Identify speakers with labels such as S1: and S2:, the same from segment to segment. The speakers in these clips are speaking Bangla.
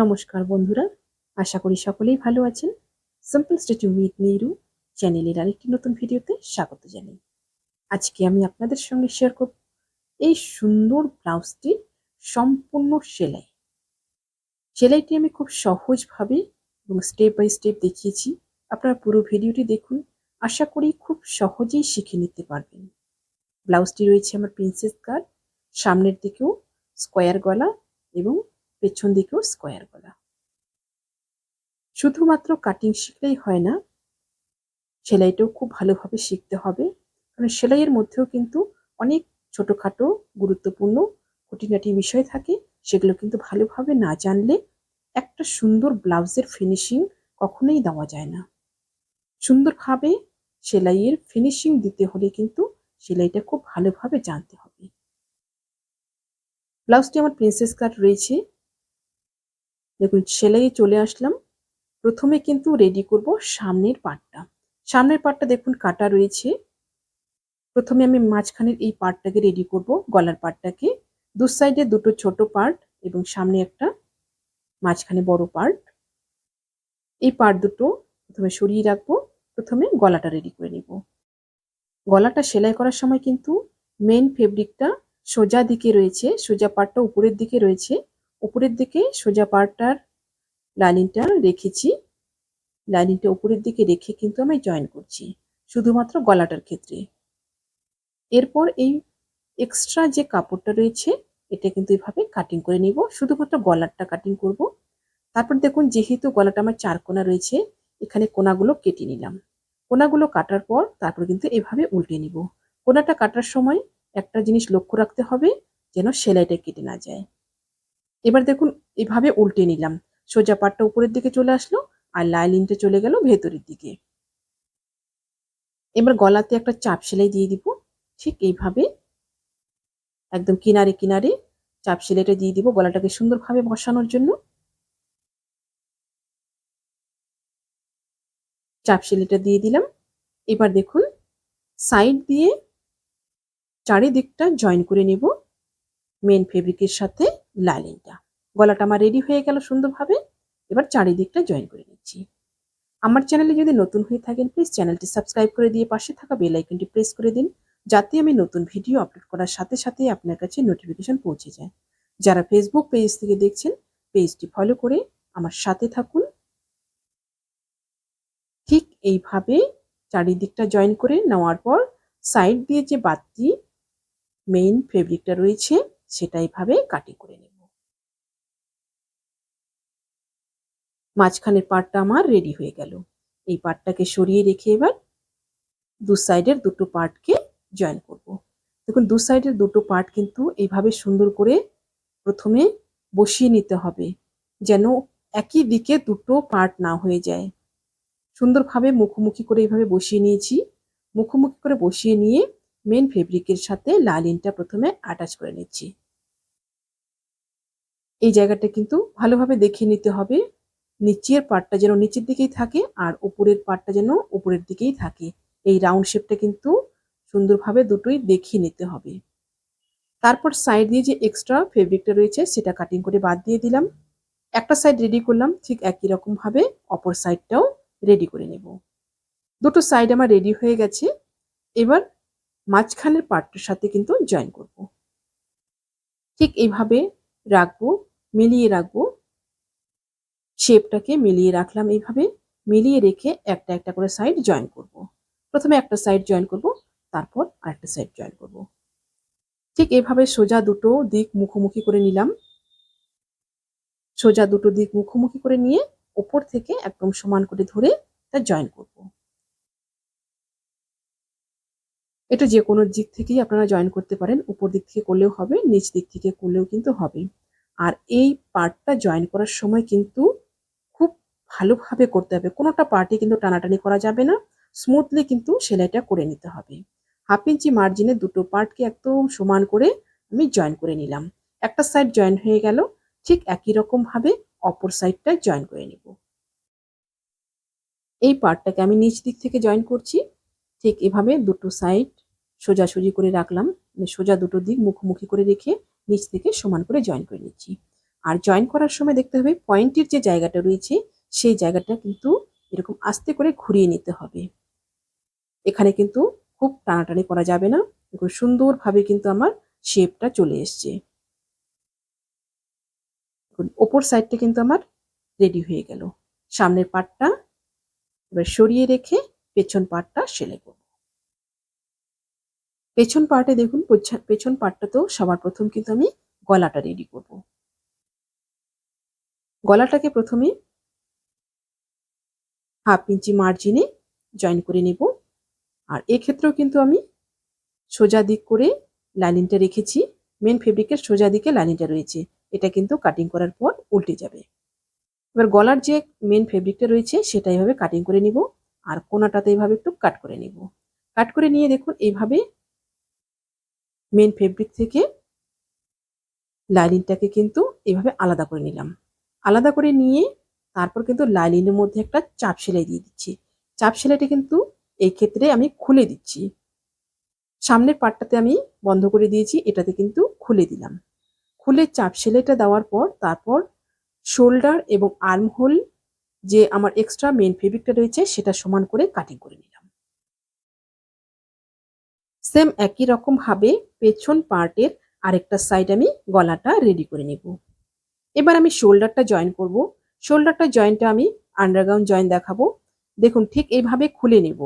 S1: নমস্কার বন্ধুরা, আশা করি সকলেই ভালো আছেন। সিম্পল স্টিচিং উইথ নিরু চ্যানেলের আরেকটি নতুন ভিডিওতে স্বাগত জানাই। আজকে আমি আপনাদের সঙ্গে শেয়ার করব এই সুন্দর ব্লাউজটি সম্পূর্ণ সেলাই। সেলাইটি আমি খুব সহজভাবে এবং স্টেপ বাই স্টেপ দেখিয়েছি। আপনারা পুরো ভিডিওটি দেখুন, আশা করি খুব সহজেই শিখে নিতে পারবেন। ব্লাউজটি রয়েছে আমার প্রিন্সেস কাট সামনের দিকেও স্কোয়ার গলা এবং পেছন দিকেও স্কোয়ার গলা শুধুমাত্র কাটিং শিখলেই হয় না, সেলাইটাও খুব ভালোভাবে শিখতে হবে। কারণ সেলাইয়ের মধ্যেও কিন্তু অনেক ছোটোখাটো গুরুত্বপূর্ণ খুঁটিনাটি বিষয় থাকে, সেগুলো কিন্তু ভালোভাবে না জানলে একটা সুন্দর ব্লাউজের ফিনিশিং কখনোই দেওয়া যায় না। সুন্দরভাবে সেলাইয়ের ফিনিশিং দিতে হলে কিন্তু সেলাইটা খুব ভালোভাবে জানতে হবে। ব্লাউজটি আমার প্রিন্সেস কাট রয়েছে। দেখুন সেলাইয়ে চলে আসলাম। প্রথমে কিন্তু রেডি করব সামনের পাটটা। সামনের পাটটা দেখুন, কাটা রয়েছে। প্রথমে আমি মাঝখানের এই পার্টটাকে রেডি করব, গলার পার্টটাকে দু সাইডে দুটো ছোট পার্ট এবং সামনে একটা মাঝখানে বড় পার্ট এই পার্ট দুটো প্রথমে সরিয়ে রাখব, প্রথমে গলাটা রেডি করে নিব। গলাটা সেলাই করার সময় কিন্তু মেন ফেব্রিকটা সোজা দিকে রয়েছে, সোজা পার্টটা উপরের দিকে রয়েছে। উপরের দিকে সোজা পার্টটার লাইনিংটা রেখেছি। লাইনিংটা উপরের দিকে রেখে কিন্তু আমি জয়েন করছি, শুধুমাত্র গলাটার ক্ষেত্রে। এরপর এই এক্সট্রা যে কাপড়টা রয়েছে, এটা কিন্তু এভাবে কাটিং করে নিব, শুধুমাত্র গলারটা কাটিং করব। তারপর দেখুন, যেহেতু গলাটা আমার চার কোনা রয়েছে, এখানে কোনাগুলো কেটে নিলাম। কোনাগুলো কাটার পর তারপর কিন্তু এভাবে উল্টে নিব। কোনাটা কাটার সময় একটা জিনিস লক্ষ্য রাখতে হবে, যেন সেলাইটা কেটে না যায়। এবার দেখুন, এভাবে উল্টে নিলাম। সোজা পাটটা উপরের দিকে চলে আসলো আর লাইলিনটা চলে গেল ভেতরের দিকে। এবার গলাতে একটা চাপ সেলাই দিয়ে দিব। ঠিক এইভাবে একদম কিনারে কিনারে চাপ সেলাইটা দিয়ে দিব গলাটাকে সুন্দরভাবে বসানোর জন্য। চাপ সেলাইটা দিয়ে দিলাম। এবার দেখুন, সাইড দিয়ে চারিদিকটা জয়েন করে নেব। মেন ফেব্রিকের সাথে। লাইলিনটা গলাটা আমার রেডি হয়ে গেল সুন্দরভাবে। এবার চারিদিকটা জয়েন করে নিচ্ছি। আমার চ্যানেলে যদি নতুন হয়ে থাকেন প্লিজ চ্যানেলটি সাবস্ক্রাইব করে দিয়ে পাশে থাকা বেল আইকনটি প্রেস করে দিন, যাতে আমি নতুন ভিডিও আপলোড করার সাথে সাথে আপনার কাছে নোটিফিকেশন পৌঁছে যায়। যারা ফেসবুক পেজ থেকে দেখছেন পেজটি ফলো করে আমার সাথে থাকুন। ঠিক এইভাবে চারিদিকটা জয়েন করে নেওয়ার পর সাইড দিয়ে যে বাতি মেইন ফেব্রিকটা রয়েছে সেটা এইভাবে কাটিং করে নেব। মাঝখানের পার্টটা আমার রেডি হয়ে গেল। এই পার্টটাকে সরিয়ে রেখে এবার দু সাইডের দুটো পার্টকে জয়েন করব। দেখুন, দু সাইডের দুটো পার্ট কিন্তু এইভাবে সুন্দর করে প্রথমে বসিয়ে নিতে হবে, যেন একই দিকে দুটো পার্ট না হয়ে যায়। সুন্দরভাবে মুখোমুখি করে এইভাবে বসিয়ে নিয়েছি। মুখোমুখি করে বসিয়ে নিয়ে মেন ফেব্রিকের সাথে লালিনটা প্রথমে অ্যাটাচ করে নিচ্ছি। এই জায়গাটা কিন্তু ভালোভাবে দেখে নিতে হবে। নিচের পার্টটা যেন নিচের দিকেই থাকে আর উপরের পার্টটা যেন উপরের দিকেই থাকে। এই রাউন্ড শেপটা কিন্তু সুন্দরভাবে দুটোই দেখিয়ে নিতে হবে। তারপর সাইড দিয়ে যে এক্সট্রা ফেব্রিকটা রয়েছে সেটা কাটিং করে বাদ দিয়ে দিলাম। একটা সাইড রেডি করলাম, ঠিক একই রকমভাবে অপর সাইডটাও রেডি করে নেব। দুটো সাইড আমার রেডি হয়ে গেছে। এবার মাঝখানের পার্টটার সাথে কিন্তু জয়েন করব ঠিক এইভাবে রাখব, মিলিয়ে রাখব শেপটাকে মিলিয়ে রাখলাম এইভাবে, মিলিয়ে রেখে একটা একটা করে সাইড জয়েন করব। প্রথমে একটা সাইড জয়েন করব, তারপর আরেকটা সাইড জয়েন করব। ঠিক এভাবে সোজা দুটো দিক মুখোমুখি করে নিলাম সোজা দুটো দিক মুখোমুখি করে নিয়ে ওপর থেকে একদম সমান করে ধরে তা জয়েন করব। এটা যে কোনো দিক থেকেই আপনারা জয়েন করতে পারেন। উপর দিক থেকে করলেও হবে, নিচ দিক থেকে করলেও কিন্তু হবে। আর এই পার্টটা জয়েন করার সময় কিন্তু খুব ভালোভাবে করতে হবে। কোনোটা পার্টে কিন্তু টানাটানি করা যাবে না। স্মুথলি কিন্তু সেলাইটা করে নিতে হবে। হাফ ইঞ্চি মার্জিনে দুটো পার্টকে একদম সমান করে আমি জয়েন করে নিলাম। একটা সাইড জয়েন হয়ে গেল, ঠিক একই রকমভাবে অপর সাইডটা জয়েন করে নিব। এই পার্টটাকে আমি নিচ দিক থেকে জয়েন করছি। ঠিক এভাবে দুটো সাইড সোজাসুজি করে রাখলাম। মানে সোজা দুটো দিক মুখোমুখি করে রেখে নিচ থেকে সমান করে জয়েন করে নিচ্ছি। আর জয়েন করার সময় দেখতে হবে পয়েন্টের যে জায়গাটা রয়েছে, সেই জায়গাটা কিন্তু এরকম আস্তে করে ঘুরিয়ে নিতে হবে। এখানে কিন্তু খুব টানাটানি করা যাবে না। দেখুন সুন্দরভাবে কিন্তু আমার শেপটা চলে এসছে। ওপর সাইডটা কিন্তু আমার রেডি হয়ে গেল। সামনের পাটটা এবার সরিয়ে রেখে পেছন পাটটা সেলাই করব। পেছন পার্টে দেখুন পেছন পার্টটাতেও সবার প্রথম কিন্তু আমি গলাটা রেডি করব। গলাটাকে প্রথমে হাফ ইঞ্চি মার্জিনে জয়েন করে নেব। আর এক্ষেত্রেও কিন্তু আমি সোজা দিক করে লাইনিংটা রেখেছি। মেন ফেব্রিকের সোজা দিকে লাইনিংটা রয়েছে। এটা কিন্তু কাটিং করার পর উল্টে যাবে। এবার গলার যে মেন ফেব্রিকটা রয়েছে, সেটা এইভাবে কাটিং করে নিব। আর কোনাটাতে এইভাবে একটু কাট করে নিব। কাট করে নিয়ে দেখুন এইভাবে মেন ফেব্রিক থেকে লাইনিংটাকে কিন্তু এইভাবে আলাদা করে নিলাম। আলাদা করে নিয়ে তারপর কিন্তু লাইনিংয়ের মধ্যে একটা চাপ সেলাই দিয়ে দিচ্ছি। চাপ সেলাইটা কিন্তু এই ক্ষেত্রে আমি খুলে দিচ্ছি। সামনের পাটটাতে আমি বন্ধ করে দিয়েছি, এটাতে কিন্তু খুলে দিলাম। খুলে চাপ সেলাইটা দেওয়ার পর তারপর শোল্ডার এবং আর্ম হোল যে আমার এক্সট্রা মেন ফেব্রিকটা রয়েছে সেটা সমান করে কাটিং করে নিলাম। সেম একই রকম ভাবে পেছন পার্টের আরেকটা সাইড আমি গলাটা রেডি করে নেব। এবার আমি শোল্ডারটা জয়েন করব। শোল্ডারটা জয়েন্টটা আমি আন্ডারগ্রাউন্ড জয়েন দেখাবো। দেখুন ঠিক এইভাবে খুলে নেব।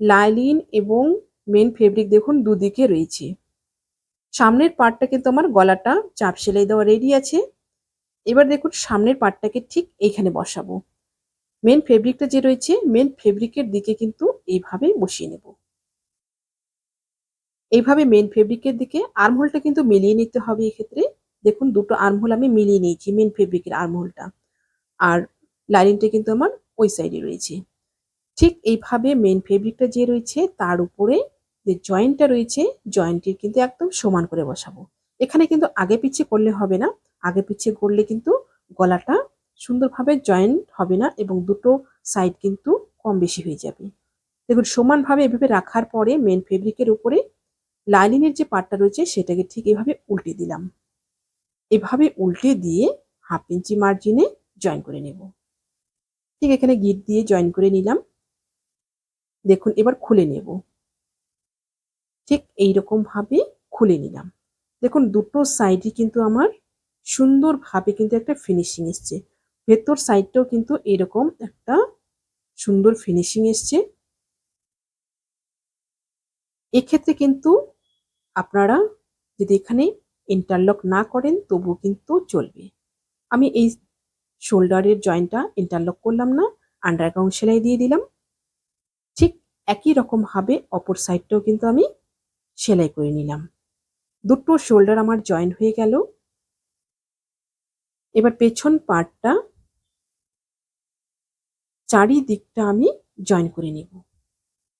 S1: লাইলিন এবং মেন ফেব্রিক দেখুন দুদিকে রয়েছে। সামনের পার্টটা কিন্তু আমার গলাটা চাপ সেলাই দেওয়া রেডি আছে। এবার দেখুন সামনের পার্টটাকে ঠিক এইখানে বসাবো। মেন ফেব্রিকটা যে রয়েছে মেন ফেব্রিকের দিকে কিন্তু এইভাবে বসিয়ে নেব। এইভাবে মেন ফেব্রিকের দিকে আর্মহোলটা কিন্তু মিলিয়ে নিতে হবে এক্ষেত্রে। দেখুন দুটো আর্মহোল আমি মিলিয়ে নিয়েছি মেন ফেব্রিকের আর্মহোলটা আর লাইনিংটা কিন্তু আমার ওই সাইডে রয়েছে। ঠিক এইভাবে মেন ফেব্রিকটা যে রয়েছে, তার উপরে যে জয়েন্টটা রয়েছে জয়েন্টটির কিন্তু একদম সমান করে বসাবো। এখানে কিন্তু আগে পিছিয়ে করলে হবে না। আগে পিছিয়ে করলে কিন্তু গলাটা সুন্দরভাবে জয়েন্ট হবে না এবং দুটো সাইড কিন্তু কম বেশি হয়ে যাবে। দেখুন, সমানভাবে এভাবে রাখার পরে মেন ফেব্রিকের উপরে লাইনিংয়ের যে পার্টটা রয়েছে সেটাকে ঠিক এভাবে উল্টে দিলাম। এভাবে উল্টে দিয়ে হাফ ইঞ্চি মার্জিনে জয়েন করে নেব। ঠিক এখানে গিট দিয়ে জয়েন করে নিলাম। দেখুন, এবার খুলে নেব। ঠিক এইরকম ভাবে খুলে নিলাম। দেখুন, দুটো সাইডই কিন্তু আমার সুন্দরভাবে কিন্তু একটা ফিনিশিং এসছে। ভেতর সাইডটাও কিন্তু এরকম একটা সুন্দর ফিনিশিং এসছে। এক্ষেত্রে কিন্তু আপনারা যদি এখানে ইন্টারলক না করেন, তবুও কিন্তু চলবে। আমি এই শোল্ডারের জয়েন্টটা ইন্টারলক করলাম না আন্ডারগ্রাউন্ড সেলাই দিয়ে দিলাম। ঠিক একই রকমভাবে অপর সাইডটাও কিন্তু আমি সেলাই করে নিলাম। দুটো শোল্ডার আমার জয়েন্ট হয়ে গেল। এবার পেছন পার্টটা চারিদিকটা আমি জয়েন করে নেব।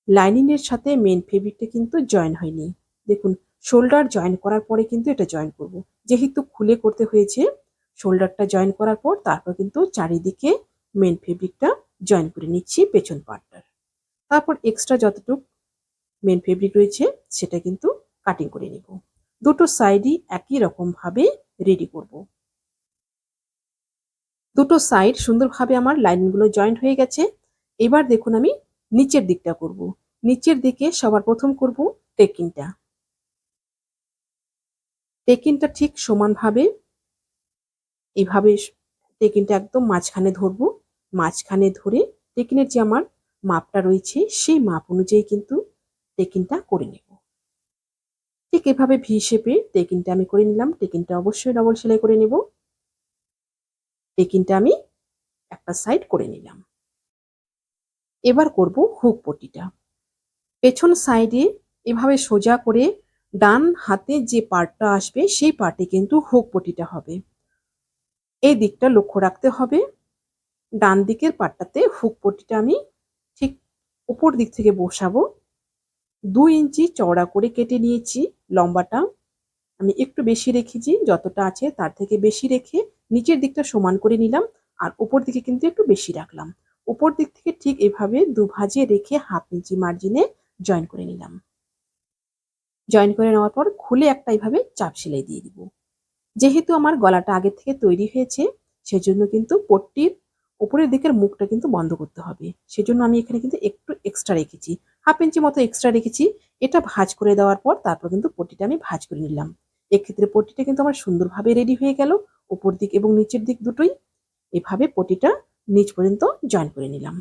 S1: লাইনিংয়ের সাথে মেন ফেব্রিকটা কিন্তু জয়েন হয়নি। দেখুন শোল্ডার জয়েন করার পরে কিন্তু এটা জয়েন করব। যেহেতু খুলে করতে হয়েছে শোল্ডারটা জয়েন করার পর তারপর কিন্তু চারিদিকে মেন ফেব্রিকটা জয়েন করে নিচ্ছি পেছন পার্টটার তারপর এক্সট্রা যতটুক মেন ফেব্রিক রয়েছে, সেটা কিন্তু কাটিং করে নেব। দুটো সাইডই একই রকমভাবে রেডি করব। দুটো সাইড সুন্দরভাবে আমার লাইনগুলো জয়েন্ট হয়ে গেছে। এবার দেখুন আমি নিচের দিকটা করব। নিচের দিকে সবার প্রথম করব টেকিংটা টেকিনটা ঠিক সমানভাবে এভাবে টেকিনটা একদম মাঝখানে ধরবো। মাঝখানে ধরে টেকিনের যে আমার মাপটা রয়েছে, সেই মাপ অনুযায়ী কিন্তু টেকিনটা করে নেব। ঠিক এভাবে ভি শেপে টেকিনটা আমি করে নিলাম। টেকিনটা অবশ্যই ডবল সেলাই করে নেব। টেকিনটা আমি একটা সাইড করে নিলাম। এবার করব হুক পটিটা। পেছন সাইডে এভাবে সোজা করে ডান হাতে যে পার্টটা আসবে, সেই পার্টে কিন্তু হুক পটিটা হবে। এই দিকটা লক্ষ্য রাখতে হবে। ডান দিকের পার্টটাতে হুক পটিটা আমি ঠিক উপর দিক থেকে বসাবো। দুই ইঞ্চি চওড়া করে কেটে নিয়েছি লম্বাটা। আমি একটু বেশি রেখেছি, যতটা আছে তার থেকে বেশি রেখে নিচের দিকটা সমান করে নিলাম আর উপর দিকে কিন্তু একটু বেশি রাখলাম। উপর দিক থেকে ঠিক এভাবে দুভাজে রেখে হাফ ইঞ্চি মার্জিনে জয়েন করে নিলাম। জয়েন করে নেওয়ার পর খুলে একটা এইভাবে চাপ সেলাই দিয়ে দিব। যেহেতু আমার গলাটা আগের থেকে তৈরি হয়েছে, সেজন্য কিন্তু পট্টির উপরের দিকের মুখটা কিন্তু বন্ধ করতে হবে। সেজন্য আমি এখানে কিন্তু একটু এক্সট্রা রেখেছি। হাফ ইঞ্চি মতো এক্সট্রা রেখেছি। এটা ভাজ করে দেওয়ার পর তারপর কিন্তু পট্টিটা আমি ভাজ করে নিলাম। এক্ষেত্রে পট্টিটা কিন্তু আমার সুন্দরভাবে রেডি হয়ে গেল। উপর দিক এবং নিচের দিক দুটোই এভাবে পটিটা নিচ পর্যন্ত জয়েন করে নিলাম।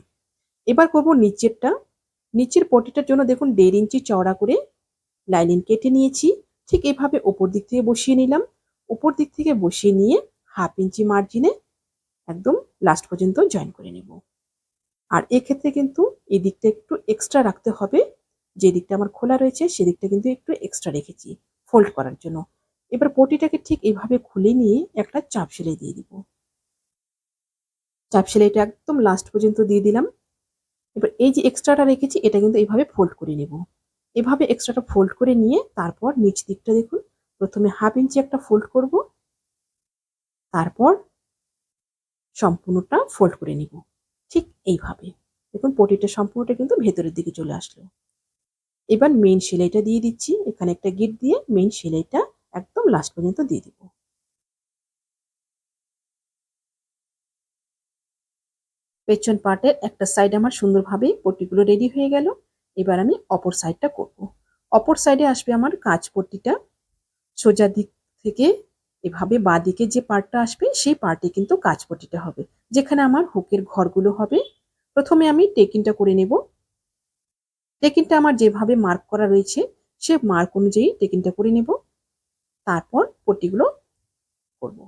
S1: এবার করব নিচেরটা। নিচের পটিটার জন্য দেখুন দেড় ইঞ্চি চওড়া করে লাইনিং কেটে নিয়েছি। ঠিক এভাবে ওপর দিক থেকে বসিয়ে নিলাম। উপর দিক থেকে বসিয়ে নিয়ে হাফ ইঞ্চি মার্জিনে একদম লাস্ট পর্যন্ত জয়েন করে নেব। আর এক্ষেত্রে কিন্তু এই দিকটা একটু এক্সট্রা রাখতে হবে। যে দিকটা আমার খোলা রয়েছে সেদিকটা কিন্তু একটু এক্সট্রা রেখেছি ফোল্ড করার জন্য। এবার পটিটাকে ঠিক এইভাবে খুলে নিয়ে একটা চাপ সেলাই দিয়ে দিব। চাপ সেলাইটা একদম লাস্ট পর্যন্ত দিয়ে দিলাম। এবার এই যে এক্সট্রাটা রেখেছি, এটা কিন্তু এইভাবে ফোল্ড করে নেব। এভাবে এক্সট্রাটা ফোল্ড করে নিয়ে তারপর নিচ দিকটা দেখুন, প্রথমে হাফ ইঞ্চি একটা ফোল্ড করব। তারপর সম্পূর্ণটা ফোল্ড করে নিব। ঠিক এইভাবে। দেখুন, পটিটা সম্পূর্ণটা কিন্তু ভেতরের দিকে চলে আসলো। এবার মেইন সেলাইটা দিয়ে দিচ্ছি। এখানে একটা গিট দিয়ে মেইন সেলাইটা একদম লাস্ট পর্যন্ত দিয়ে দিব। পেছন পার্টের একটা সাইড আমার সুন্দরভাবে পট্টিগুলো রেডি হয়ে গেল। এবার আমি অপর সাইডটা করব। অপর সাইডে আসবে আমার কাঁচ পট্টিটা। সোজা দিক থেকে এভাবে বাঁ দিকে যে পার্টটা আসবে, সেই পার্টে কিন্তু কাঁচ পট্টিটা হবে। যেখানে আমার হুকের ঘরগুলো হবে। প্রথমে আমি টেকিংটা করে নেব। টেকিংটা আমার যেভাবে মার্ক করা রয়েছে, সে মার্ক অনুযায়ী টেকিংটা করে নেব। তারপর পট্টিগুলো করব।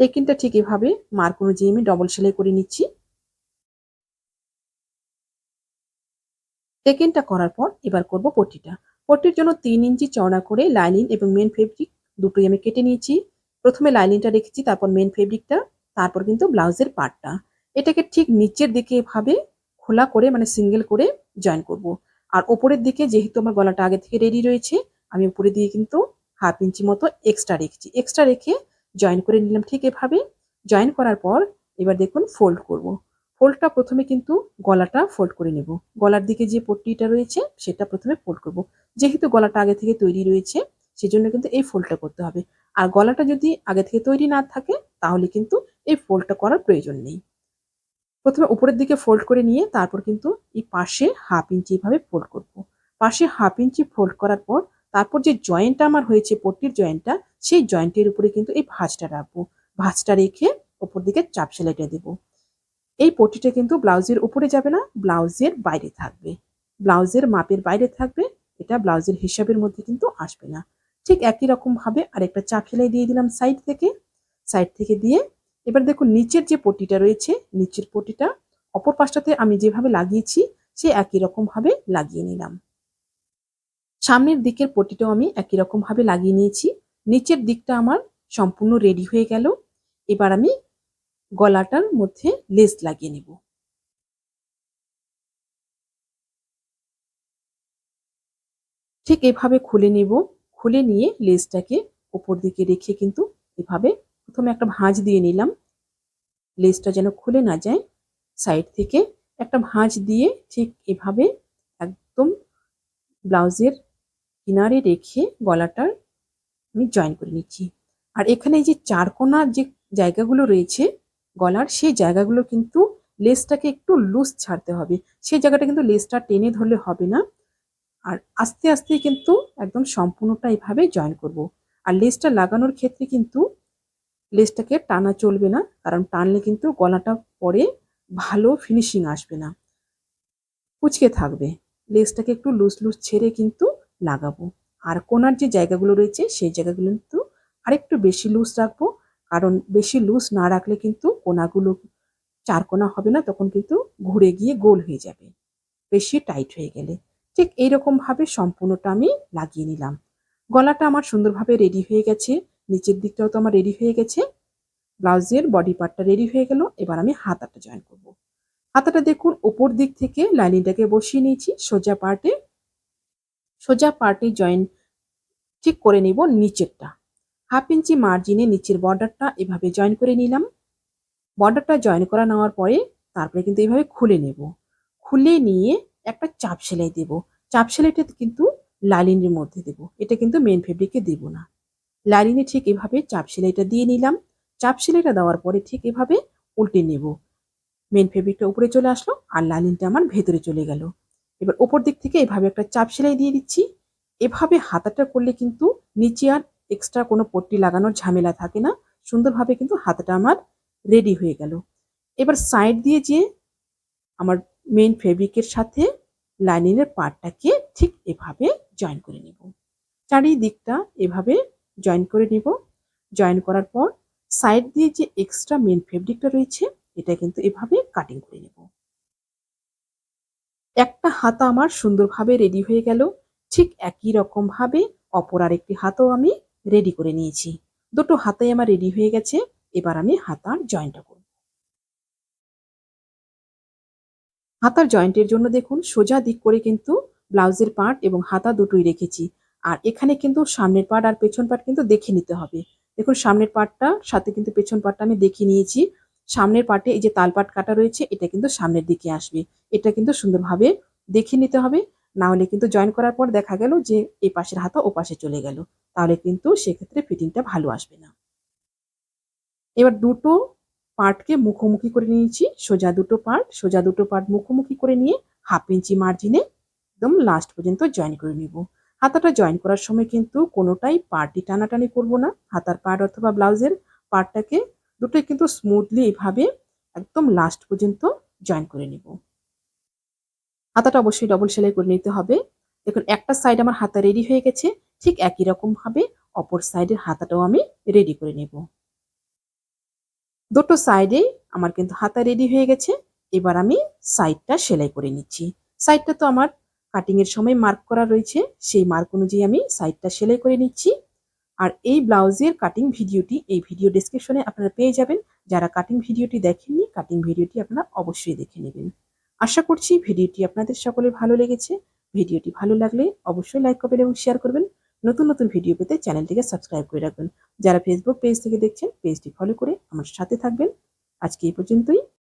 S1: টেকিনটা ঠিক এভাবে মার্ক অনুযায়ী আমি ডবল সেলাই করে নিচ্ছি। টেকিনটা করার পর এবার করব পট্টিটা পট্টির জন্য তিন ইঞ্চি চওড়া করে লাইনিং এবং মেন ফেব্রিক দুটোই আমি কেটে নিয়েছি। প্রথমে লাইনিংটা রেখেছি, তারপর মেন ফেব্রিকটা তারপর কিন্তু ব্লাউজের পার্টটা এটাকে ঠিক নিচের দিকে এভাবে খোলা করে মানে সিঙ্গেল করে জয়েন করব। আর ওপরের দিকে যেহেতু আমার গলাটা আগে থেকে রেডি রয়েছে আমি উপরে দিয়ে কিন্তু হাফ ইঞ্চি মতো এক্সট্রা রেখেছি এক্সট্রা রেখে জয়েন করে নিলাম ঠিক এভাবে জয়েন করার পর এবার দেখুন ফোল্ড করব। ফোল্ডটা প্রথমে কিন্তু গলাটা ফোল্ড করে নেব গলার দিকে যে পট্টিটা রয়েছে সেটা প্রথমে ফোল্ড করব। যেহেতু গলাটা আগে থেকে তৈরি রয়েছে, সেজন্য কিন্তু এই ফোল্ডটা করতে হবে আর গলাটা যদি আগে থেকে তৈরি না থাকে, তাহলে কিন্তু এই ফোল্ডটা করার প্রয়োজন নেই প্রথমে উপরের দিকে ফোল্ড করে নিয়ে তারপর কিন্তু এই পাশে হাফ ইঞ্চি এভাবে ফোল্ড করব। পাশে হাফ ইঞ্চি ফোল্ড করার পর তারপর যে জয়েন্টটা আমার হয়েছে, পট্টির জয়েন্টটা সেই জয়েন্টের উপরে কিন্তু এই ভাঁজটা রাখব। ভাঁজটা রেখে ওপর দিকে চাপ সেলাইটা দেবো। এই পটিটা কিন্তু ব্লাউজের উপরে যাবে না, ব্লাউজের বাইরে থাকবে। ব্লাউজের মাপের বাইরে থাকবে, এটা ব্লাউজের হিসাবের মধ্যে কিন্তু আসবে না। ঠিক একই রকম ভাবে আরেকটা চাপ সেলাই দিয়ে দিলাম সাইড থেকে। সাইড থেকে দিয়ে এবার দেখুন নিচের যে পটিটা রয়েছে, নিচের পটিটা অপর পাশটাতে আমি যেভাবে লাগিয়েছি সে একই রকম ভাবে লাগিয়ে নিলাম। সামনের দিকের পটিটাও আমি একই রকম ভাবে লাগিয়ে নিয়েছি। নিচের দিকটা আমার সম্পূর্ণ রেডি হয়ে গেল। এবার আমি গলাটার মধ্যে লেস লাগিয়ে নেব। ঠিক এভাবে খুলে নেব। খুলে নিয়ে লেসটাকে ওপর দিকে রেখে কিন্তু এভাবে প্রথমে একটা ভাঁজ দিয়ে নিলাম। লেসটা যেন খুলে না যায়, সাইড থেকে একটা ভাঁজ দিয়ে ঠিক এভাবে একদম ব্লাউজের কিনারে রেখে গলাটার আমি জয়েন করে নিচ্ছি। আর এখানে যে চারকোনার যে জায়গাগুলো রয়েছে গলার, সেই জায়গাগুলো কিন্তু লেসটাকে একটু লুজ ছাড়তে হবে। সেই জায়গাটা কিন্তু লেসটা টেনে ধরলে হবে না। আর আস্তে আস্তে কিন্তু একদম সম্পূর্ণটা এভাবে জয়েন করব। আর লেসটা লাগানোর ক্ষেত্রে কিন্তু লেসটাকে টানা চলবে না, কারণ টানলে কিন্তু গলাটা পরে ভালো ফিনিশিং আসবে না। কুচকে থাকবে। লেসটাকে একটু লুজ লুজ ছেড়ে কিন্তু লাগাবো। আর কোনার যে জায়গাগুলো রয়েছে, সেই জায়গাগুলো কিন্তু আরেকটু বেশি লুজ রাখব। কারণ বেশি লুজ না রাখলে কিন্তু কোনাগুলো চার কোনা হবে না, তখন কিন্তু ঘুরে গিয়ে গোল হয়ে যাবে। বেশি টাইট হয়ে গেলে। ঠিক এইরকমভাবে সম্পূর্ণটা আমি লাগিয়ে নিলাম। গলাটা আমার সুন্দরভাবে রেডি হয়ে গেছে। নিচের দিকটাও তো আমার রেডি হয়ে গেছে। ব্লাউজের বডি পার্টটা রেডি হয়ে গেল। এবার আমি হাতাটা জয়েন করব। হাতাটা দেখুন ওপর দিক থেকে লাইনিংটাকে বসিয়ে নিয়েছি। সোজা পার্টে সোজা পার্টে জয়েন ঠিক করে নিব নিচেরটা। হাফ ইঞ্চি মার্জিনে নিচের বর্ডারটা এভাবে জয়েন করে নিলাম। বর্ডারটা জয়েন করা নেওয়ার পরে তারপরে কিন্তু এইভাবে খুলে নেব। খুলে নিয়ে একটা চাপ সেলাই দেব। চাপ সেলাইটা কিন্তু লালিনের মধ্যে দেব। এটা কিন্তু মেন ফেব্রিকে দেব না। লাইনিংয়ে ঠিক এভাবে চাপ সেলাইটা দিয়ে নিলাম। চাপ সেলাইটা দেওয়ার পরে ঠিক এভাবে উল্টে নেব। মেন ফেব্রিকটা উপরে চলে আসলো আর লাইনিংটা আমার ভেতরে চলে গেল। এবার ওপর দিক থেকে এভাবে একটা চাপ সেলাই দিয়ে দিচ্ছি। এভাবে হাতাটা করলে কিন্তু নিচে আর এক্সট্রা কোনো পট্টি লাগানোর ঝামেলা থাকে না। সুন্দরভাবে কিন্তু হাতাটা আমার রেডি হয়ে গেল। এবার সাইড দিয়ে যে আমার মেন ফেব্রিকের সাথে লাইনিংয়ের পার্টটাকে ঠিক এভাবে জয়েন করে নেব। চারিদিকটা এভাবে জয়েন করে নেব। জয়েন করার পর সাইড দিয়ে যে এক্সট্রা মেন ফেব্রিকটা রয়েছে, এটা কিন্তু এভাবে কাটিং করে নেব। একটা হাতা আমার সুন্দরভাবে রেডি হয়ে গেল। ঠিক একই রকম ভাবে অপর আরেকটি হাতও আমি রেডি করে নিয়েছি। দুটো হাতাই আমার রেডি হয়ে গেছে, এবার আমি হাতার জয়েন্টটা করব। হাতার জয়েন্টের জন্য দেখুন, সোজা দিক করে কিন্তু ব্লাউজের পার্ট এবং হাতা দুটোই রেখেছি। আর এখানে কিন্তু সামনের পার্ট আর পেছন পার্ট কিন্তু দেখে নিতে হবে। দেখুন, সামনের পার্টটা সাথে কিন্তু পেছন পার্টটা আমি দেখে নিয়েছি। সামনের পার্টে এই যে তালপাট কাটা রয়েছে, এটা কিন্তু সামনের দিকে আসবে। এটা কিন্তু সুন্দরভাবে দেখে নিতে হবে। না হলে কিন্তু জয়েন করার পর দেখা গেল যে এই পাশের হাতা ও পাশে চলে গেল। তাহলে কিন্তু সেক্ষেত্রে ফিটিংটা ভালো আসবে না। এবার দুটো পার্টকে মুখোমুখি করে নিয়েছি। সোজা দুটো পার্ট সোজা দুটো পার্ট মুখোমুখি করে নিয়ে হাফ ইঞ্চি মার্জিনে একদম লাস্ট পর্যন্ত জয়েন করে নিব। হাতাটা জয়েন করার সময় কিন্তু কোনোটাই পার্টি টানাটানি করব না। হাতার পার্ট অথবা ব্লাউজের পার্টটাকে দুটোই কিন্তু স্মুথলি এভাবে একদম লাস্ট পর্যন্ত জয়েন করে নিব। হাতাটা অবশ্যই ডবল সেলাই করে নিতে হবে। দেখুন, একটা সাইড আমার হাতা রেডি হয়ে গেছে, ঠিক একই রকম ভাবে অপর সাইডের হাতাটাও আমি রেডি করে নেব। দুটো সাইডে আমার কিন্তু হাতা রেডি হয়ে গেছে, এবার আমি সাইডটা সেলাই করে নিচ্ছি। সাইডটা তো আমার কাটিং এর সময় মার্ক করা রয়েছে, সেই মার্ক অনুযায়ী আমি সাইডটা সেলাই করে নিচ্ছি। আর এই ব্লাউজের কাটিং ভিডিওটি এই ভিডিও ডিসক্রিপশনে আপনারা পেয়ে যাবেন। যারা কাটিং ভিডিওটি দেখেননি কাটিং ভিডিওটি আপনারা অবশ্যই দেখে নেবেন। আশা করছি ভিডিওটি আপনাদের সকলের ভালো লেগেছে। ভিডিওটি ভালো লাগলে অবশ্যই লাইক করবেন এবং শেয়ার করবেন। নতুন নতুন ভিডিও পেতে চ্যানেলটিকে সাবস্ক্রাইব করে রাখবেন। যারা ফেসবুক পেজ থেকে দেখছেন পেজটি ফলো করে আমার সাথে থাকবেন। আজকে এই পর্যন্তই।